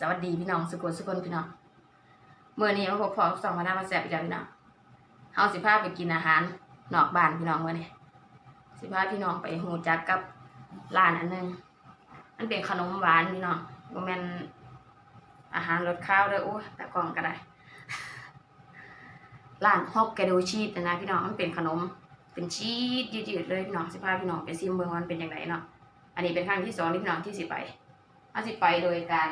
สวัสดีพี่น้องสุกุลสุกุลพี่น้องเมื่อนี้มาพบพอสองมาหน้ามาแสบอีกแล้วพี่น้องเฮาสิพาไปกินอาหารนอกบ้านพี่น้องเมื่อนี้สิพาพี่น้องไปหูจักกับร้านอันหนึงมันเป็นขนมหวานพี่น้องบ่แม่นอาหารรสข้าวเด้อโอ้แต่กล่องก็ได้ร้านฮอกแกโดชีสนะพี่น้องมันเป็นขนมเป็นชีสยืดๆเลยพี่น้องสิพาพี่น้องไปซิมเบิ่งมันเป็นยังไงเนาะอันนี้เป็นครั้งที่สองที่พี่น้องที่สิไปอาสิไปโดยการ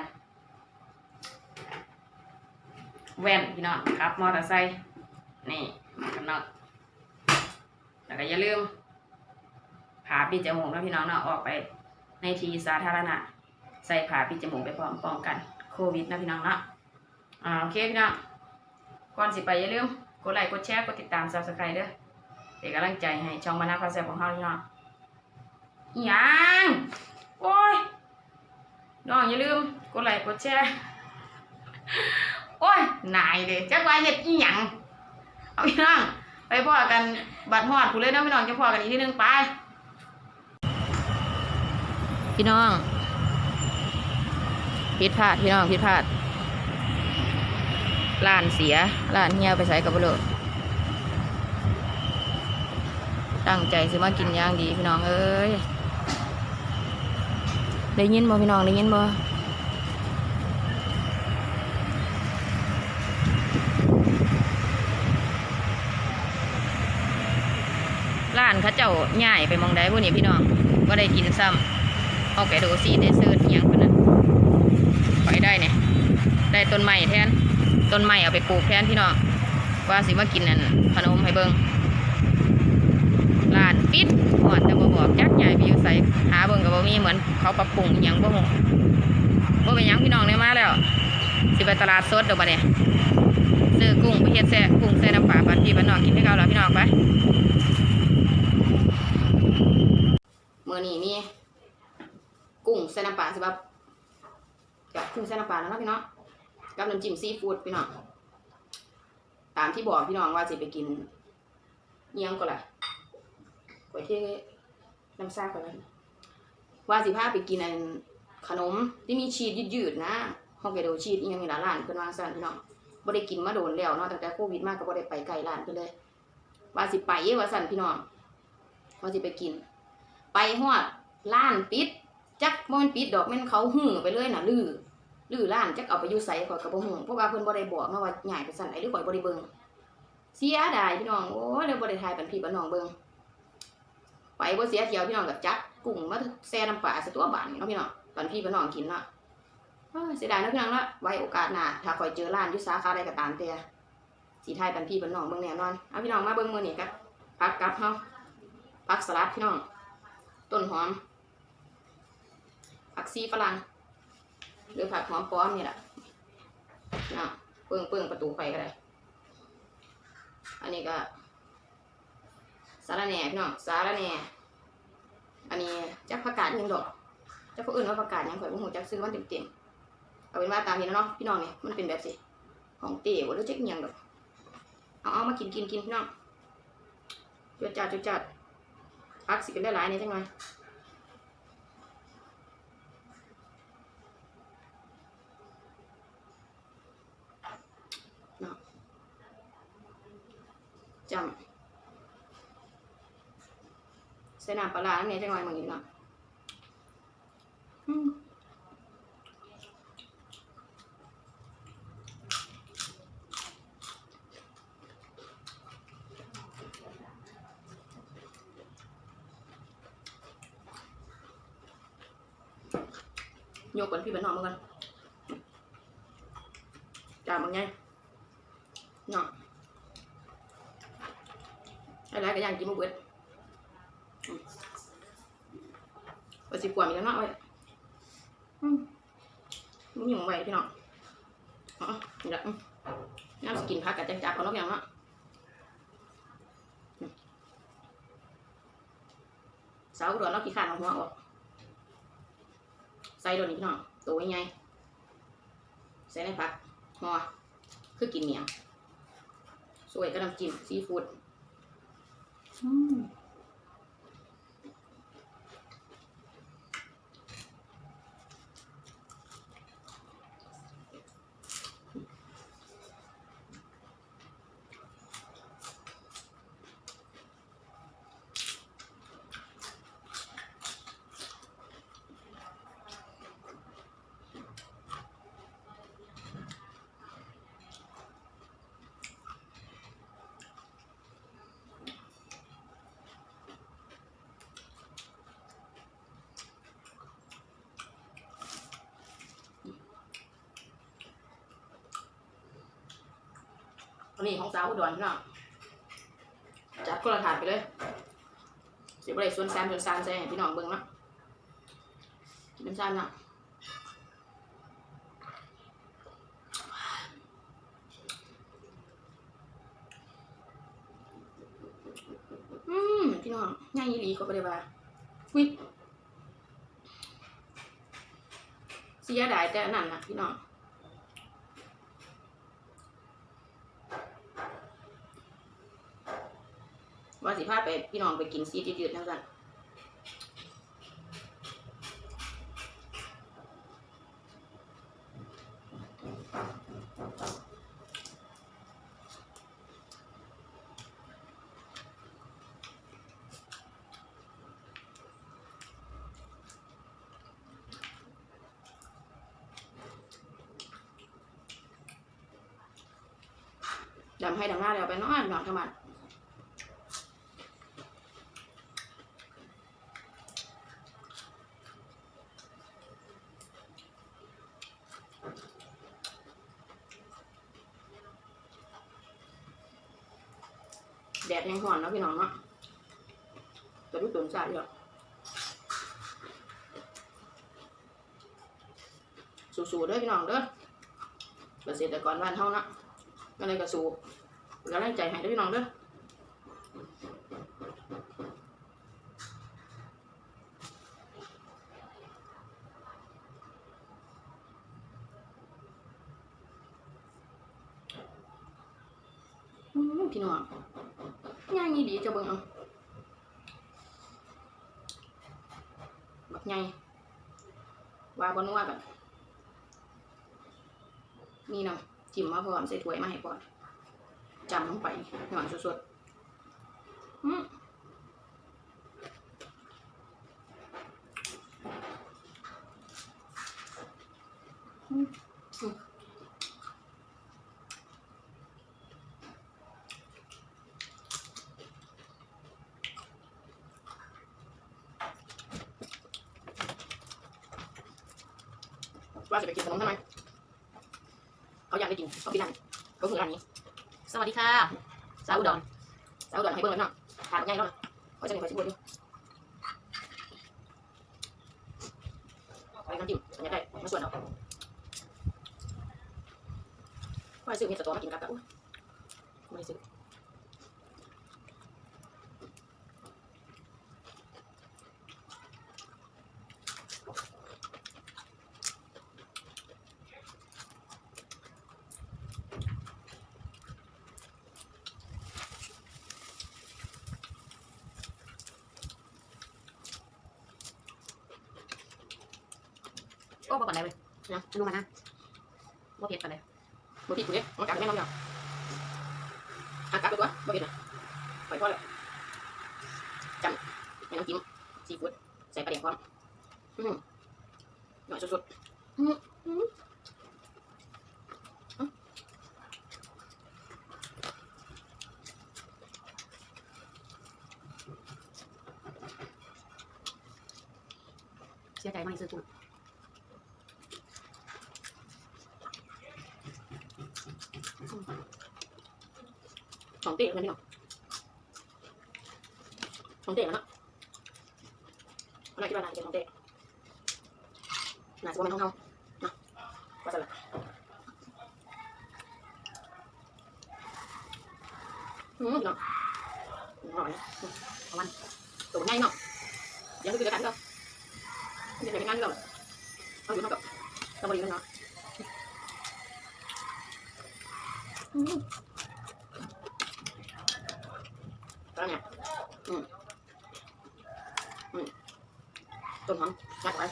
แว่นพี่น้องขับมอเตอร์ไซค์นี่มากันเนาะแล้วก็อย่าลืมผ่าปิดจมูกนะพี่น้องเนาะออกไป ในที่สาธารณะ ใส่ผ่าปิดจมูกไปพร้อมป้องกันโควิดนะพี่น้องเนาะอ่าโอเคพี่น้องก่อนสิไปอย่าลืมกดไลค์กดแชร์กดติดตามซับสไครต์เด้อเป็นกำลังใจให้ช่องมานาพาแซ่บของเราพี่น้องอิหยังโอ้ยน้องอย่าลืมกดไลค์กดแชร์ โอ้ยนายเด้จักว่าเฮ็ดอีหยังเอาพี่น้องไปพ่อกันบัดฮอดผู้เลยเนาะพี่น้องจะพ่อกันอีกทีหนึงไป พี่น้องผิดพลาดพี่น้องผิดพลาดร้านเสียร้านเฮียไปใส่กับบ่เลยตั้งใจสิมากินย่างดีพี่น้องเอ้ยได้ยินบ่พี่น้องได้ยินบ่ ร้านเขาเจ้าใหญ่ไปมองใดพวกนี้พี่น้องก็ได้กินซ้ำเอาแกดูซีได้ซื้ออหย่างคนนั้นไปได้เนี่ยได้ต้นไม้แทนต้นไม้เอาไปปลูกแทนพี่น้องว่าสิมากินนั่นขนมให้เบิงร้านปิดหอดแต่บ่บอกจักใหญ่ไปอยู่ใส่หาเบิงกับบ่มีเหมือนเขาปรับปรุงอย่างบ่ฮู้บ่เป็นยังพี่น้องเนี่ยมาแล้วสิไปตลาดสดเดี๋ยวบัดเนี่ยซื้อกุ้งไปเฮ็ดแซ่กุ้งแซ่น้ำปลาปันพี่ปันน้องกินให้เขาแล้วพี่น้องไป เมื่อนี้มีกุ้งใส่น้ำปลาสิบับกับกุ้งใส่น้ำปลาแล้วเนาะพี่น้องกับน้ำจิ้มซีฟู้ดพี่น้องตามที่บอกพี่น้องว่าจะไปกินเงี้ยงก็แหละก๋วยเตี๋ยวน้ำซาก่อนเลยว่าสิพาไปกินอันขนมที่มีชีสยืดๆนะฮอกไกโดชีสอียังนี่ล่ะร้านเพิ่นวาสั่นพี่น้องบ่ได้กินมาโดนแล้วเนาะตั้งแต่โควิดมาก็บ่ได้ไปไกลร้านเพิ่นเลย ว่าสิไปว่าสั่นพี่น้องว่าสิไปกิน ไปฮอดร้านปิดจักบ่แมันปิดดอกม่นเขาหื้อไปเลยน่ะลือลือร้านจักเอาไปอยู่ไสข่อยก็บ่ฮู้เพราะว่าเพิ่นบ่ได้บอกมาว่าใหญ่ไปสั่นไหนหรือข่อยบ่ได้เบิ่งเสียดายพี่น้องโอ้ยเลยบ่ได้ถ่ายปันพี่ปันน้องเบิ่งไปบ่เสียเที่ยวพี่น้องก็จัดกุ้งมาแซ่น้ำปลาซะตัวบานเนาะพี่น้องปันพี่ปันน้องกินเนาะเสียดายนะพี่น้องเนาะไว้โอกาสหน้าถ้าข่อยเจอร้านยู่สาขาใดก็ตามแต่สิถ่ายปันพี่ปันน้องเบิ่งแน่นอนเอาพี่น้องมาเบิ่งมื้อนี้ครับผักกับเฮาผักสลัดพี่น้อง ต้นหอม ผักซีฝรั่งหรือผักหอมป้อมนี่แหละนะเปิ่งเปิ่งประตูไฟก็ได้ อันนี้ก็สาระแหน่พี่น้องสาระแหน่อันนี้จักผักกาดยังดอกจักผู้อื่นว่าผักกาดยังข่อยบ่ฮู้จักซื้อมันเต็มๆเอาเป็นว่าตามนี้แล้วเนาะพี่น้องเนี่ยมันเป็นแบบสิของเตี๋ยวหรือจักอิหยังดอกเอาเอามากินกินกินพี่น้องจุดจัดจุดจัด พักสิกันได้หลายนี่จังหน่อยเนาะจำใส่น้ำปลาร้าอันนี้จังหน่อยมึงอีกเนาะ โยกก่อนพี่เป็นหอมมึงก่อนจามมึงไงเนาะอะไรก็ย่างกินมาเบิดปสิกว่ามีแล้วเนาะไว้มึงอยู่ไหวพี่น้องอ๋อนี่แหละน้ำสกินพักกับจักๆก่อนเนาะพี่น้องเนาะสาวอุดรเราขี้ขาดเอาหัวออก ส่โดนนี่พี่น้องตัวใหญ่ๆใส่ในผักห่อคือกินเนียงสวยกับน้ำจิ้มซีฟู้ดอืม นี่ของสาวอุดรพี่น้องจัดคนละถาดไปเลยเสียบอะไรส่วนแซมส่วนซานใส่ให้พี่น้องเบิ่งเนาะกินเป็นซานเนาะอืมพี่น้องง่ายอีหลีก็บ่ได้ว่าวิเสียดายแต่นนั้นนะพี่น้อง ว่าสิพาไปพี่น้องไปกินซีดจืดๆนั่นกันดำให้ดำหน้าแล้วไปนอนนอนทั้งวัน แดดยังห่อนเนาะพี่น้องเนาะแต่ดูตุ่นสาเยอะสู้ๆเด้อพี่น้องเด้อเกษตรกรบ้านเฮาเนาะก็เลยก็สู้เป็นกำลังใจให้เด้อพี่น้องเด้อพี่น้อง ง่ายดีจะเบิ่งเอาบักไงว่าบนว่าแบบนี่นะจิ้มมาพร้อมใส่ถ้วยมาให้ก่อนจำลงไปหย่อยสดๆ ว่าจะไปกินขนมทำไมเขาอยากได้กินเขากินร้านก็คือร้านนี้ สวัสดีค่ะ สาวอุดรสาวอุดรให้เบิ่งเลยเนาะถามง่ายเนาะเขาจะมีไฟชิบวยอยู่ไปน้ำจิ้มอันนี้ได้มาส่วนเอาว่าซื้อเห็ดสตอมากินกับกับอุ้ยไม่ซื้อ โอ้บ่ก่อนไหนเลยนะดูมานนะบ่เผ็ดกันเลยบ่ผิดกูเนี่ยมันกัดแม่น้องเดียวอะกัดไปตัวบ่เผ็ดนะไปพอแล้วจำไม่น้ำจิ้มซีฟู้ดใส่ปลาแดกพร้อมอืมหน่อยสุดๆอืมอืมเสียใจมากที่ซื้อกุ้ง ส องเตะเลยนี่เนาะสองเตะแล้วเนาะอะไรที่ว่าน่าจะสองเตะน่าจะว่าเป็นของเขาเนาะว่าจะละอืมเนาะอร่อยนะเอามันตัวง่ายเนาะยังไม่คือกันก็ยังเป็นงานก็เอาอยู่เนาะกับสบายดีเนาะอืม แล้วเนี่ยอืมอืม ต้นหอมจัดไว้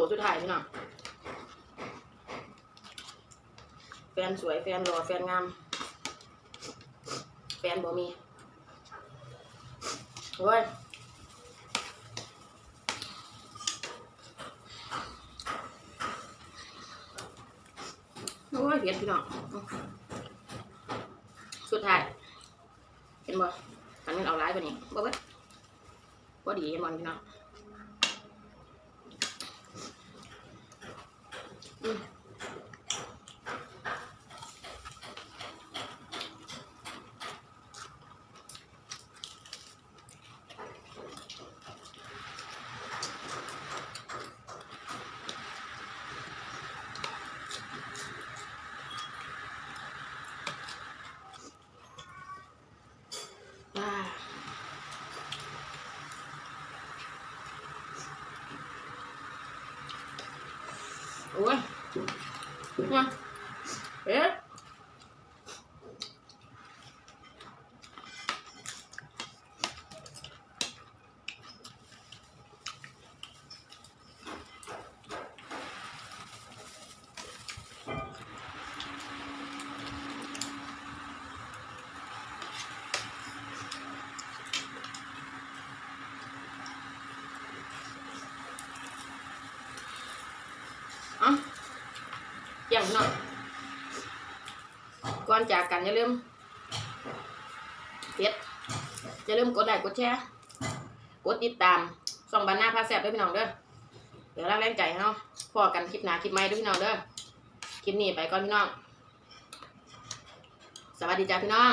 ตัวสุดท้ายพี่น้องแฟนสวยแฟนหล่อแฟนงาม แฟนบ่มีโอ้ยโอ้ยเผ็ดพี่น้องสุดท้ายเห็นบ่อันนี้เอาร้ายกว่านี้บ่เบิดบ่ดีเห็นบ่พี่น้องอืมอ่าโอ้ย มาเอ๊ะเอะอย่าง พี่น้องก่อนจากกันอย่าลืมเฮ็ดอย่าลืมกดไลค์กดแชร์กดติดตามส่องบานหน้าพาแซ่บด้วยพี่น้องเด้อเดี๋ยวรักแรงใจให้เนาะพอกันคลิปหน้าคลิปใหม่ด้วยพี่น้องเด้อคลิปนี้ไปก่อนพี่น้อง สวัสดีจ้าพี่น้อง